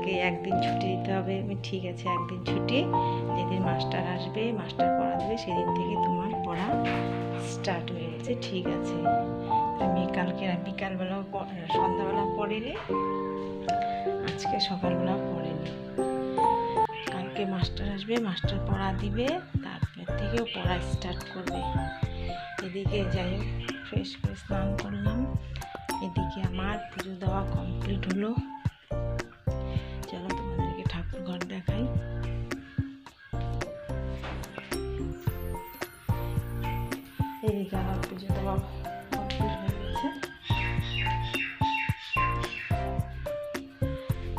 হবে। আমি ঠিক আছে, একদিন ছুটি। যেদিন মাস্টার আসবে, মাস্টার পড়া দেবে সেদিন থেকে তোমার পড়া স্টার্ট হয়ে গেছে, ঠিক আছে। আমি কালকে বিকালবেলাও সন্ধ্যাবেলা পড়িনি আজকে সকালবেলাও পড়িনি কালকে মাস্টার আসবে, মাস্টার পড়া দিবে, তারপর থেকেও পড়া স্টার্ট করবে। এদিকে যাই ফ্রেশ করে স্নান করলাম। এদিকে আমার পুজো দেওয়া কমপ্লিট হলো। চলো তোমাদেরকে ঠাকুর ঘর দেখাই। এদিকে আমার পুজো দেওয়া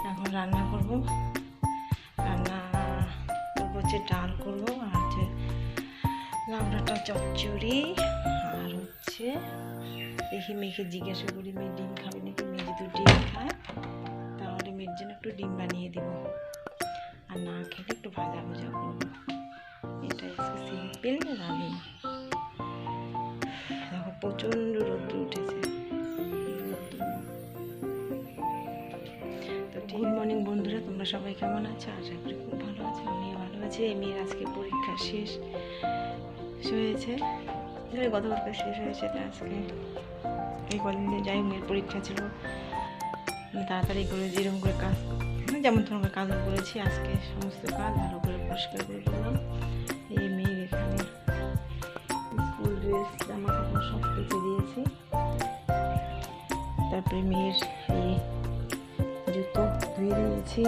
এখন রান্না করব। রান্না করব হচ্ছে ডাল করব আর হচ্ছে লাবড়াটা চচ্চড়ি আর হচ্ছে দেখি মেয়েকে জিজ্ঞাসা করি, মেয়ে ডিম খাবে নাকি? মেয়ে যদি ডিম মেয়ের জন্য একটু ডিম বানিয়ে দিব। আর না খেলে একটু ভাজা ভাজা করব। এটা আজকে সিম্পল রান্না দেখো প্রচণ্ড রোদ্র উঠেছে। তো গুড মর্নিং বন্ধুরা তোমরা সবাই কেমন আছো? আশা করি খুব ভালো আছো আমিও ভালো আছি। এই মেয়ের আজকে পরীক্ষা শেষ হয়েছে। গতকালকে শেষ হয়েছে আজকে এই কদিন যাই মেয়ের পরীক্ষা ছিল। তাড়াতাড়ি করে যেরকম করে কাজ মানে যেমন তোমার কাজ করেছি আজকে সমস্ত কাজ ভালো করে পরিষ্কার করে দিলাম এই মেয়ের এখানে স্কুল ড্রেস জামা কাপড় সব কেটে দিয়েছি। তারপরে মেয়ের এই জুতো ধুয়ে দিয়েছি।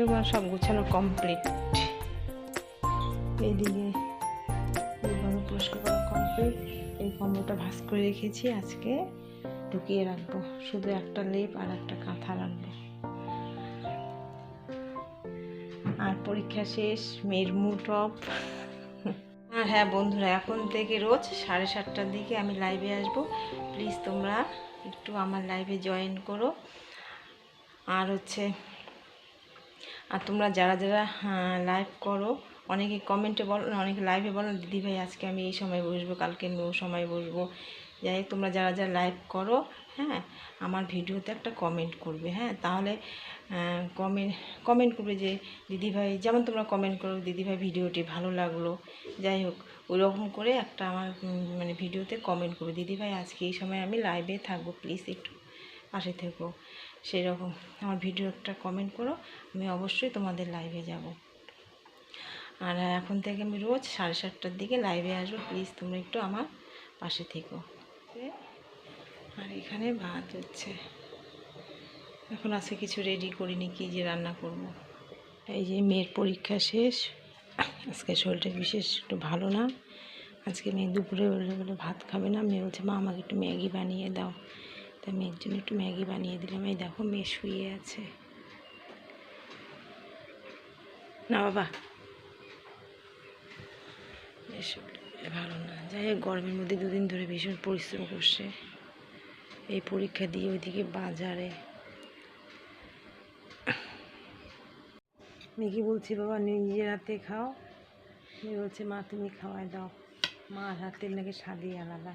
এগুলো সব গোছানো কমপ্লিট এইদিকে এই ঘর পরিষ্কার করা কমপ্লিট এই কম্বলটা ভাস করে রেখেছি, আজকে ঢুকিয়ে রাখব। শুধু একটা লেপ আর একটা কাঁথা রাখব। আর পরীক্ষা শেষ, মেয়ের মুড আর হ্যাঁ বন্ধুরা, এখন থেকে রোজ সাড়ে সাতটার দিকে আমি লাইভে আসব। প্লিজ তোমরা একটু আমার লাইভে জয়েন করো। আর হচ্ছে আর তোমরা যারা যারা লাইভ করো, অনেকে কমেন্টে বলো, অনেকে লাইভে বলো দিদিভাই আজকে আমি এই সময় বসবো, কালকে ও সময় বসবো। যাই হোক, তোমরা যারা যারা লাইভ করো হ্যাঁ আমার ভিডিওতে একটা কমেন্ট করবে হ্যাঁ তাহলে কমেন্ট কমেন্ট করবে যে দিদিভাই যেমন তোমরা কমেন্ট করো দিদিভাই ভিডিওটি ভালো লাগল। যাই হোক ওই রকম করে একটা আমার মানে ভিডিওতে কমেন্ট করবে দিদিভাই আজকে এই সময় আমি লাইভে থাকব প্লিজ একটু পাশে থেকো। সেই রকম আমার ভিডিও একটা কমেন্ট করো, আমি অবশ্যই তোমাদের লাইভে যাব। আর এখন থেকে আমি রোজ সাড়ে সাতটার দিকে লাইভে আসব প্লিজ তোমরা একটু আমার পাশে থেকো। আর এখানে ভাত হচ্ছে। এখন আছে কিছু রেডি করিনি, কি যে রান্না করব। এই যে মেয়ের পরীক্ষা শেষ, আজকে শরীরটা বিশেষ একটু ভালো না। আজকে মেয়ে দুপুরে বলে ভাত খাবে না। মেয়ে বলছে, মা, আমাকে একটু ম্যাগি বানিয়ে দাও। তা মেয়ের জন্য একটু ম্যাগি বানিয়ে দিলাম। এই দেখো মেয়ে শুয়ে আছে। না বাবা। বেশ ভালো না। যাই হোক, গরমের মধ্যে দুদিন ধরে ভীষণ পরিশ্রম করছে। এই পরীক্ষা দিয়ে ওইদিকে বাজারে। মেয়েকে বলছি, বাবা, নিজের হাতে খাও। মেয়ে বলছে, মা, তুমি খাওয়াই দাও। মার হাতের নাকি স্বাদই আলাদা।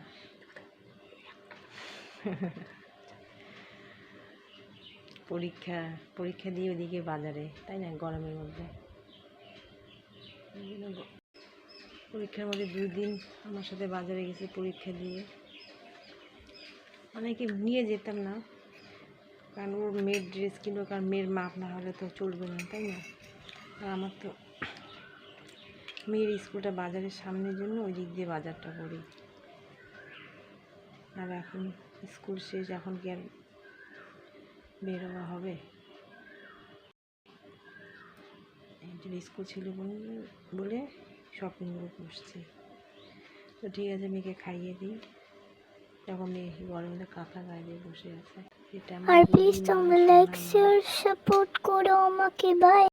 পরীক্ষা পরীক্ষা দিয়ে ওইদিকে বাজারে, তাই না, গরমের মধ্যে? পরীক্ষার মধ্যে দুই দিন আমার সাথে বাজারে গেছে পরীক্ষা দিয়ে। অনেকে নিয়ে যেতাম না, কারণ ওর মেয়ের ড্রেস কিনবো, কারণ মেয়ের মাপ না হলে তো চলবে না, তাই না? আর আমার তো মেয়ের স্কুলটা বাজারের সামনের জন্য ওই দিক দিয়ে বাজারটা করি। আর এখন স্কুল শেষ এখন কি আর বেরোয়া হবে? একজন স্কুল ছিল বলে- শপিংগুলো করছি তো ঠিক আছে মেয়েকে খাইয়ে দিই। যখন মেয়ে মধ্যে কাঁথা গায়ে দিয়ে বসে আছে। আর প্লিজ তোমরা লাইক শেয়ার সাপোর্ট করো আমাকে বাই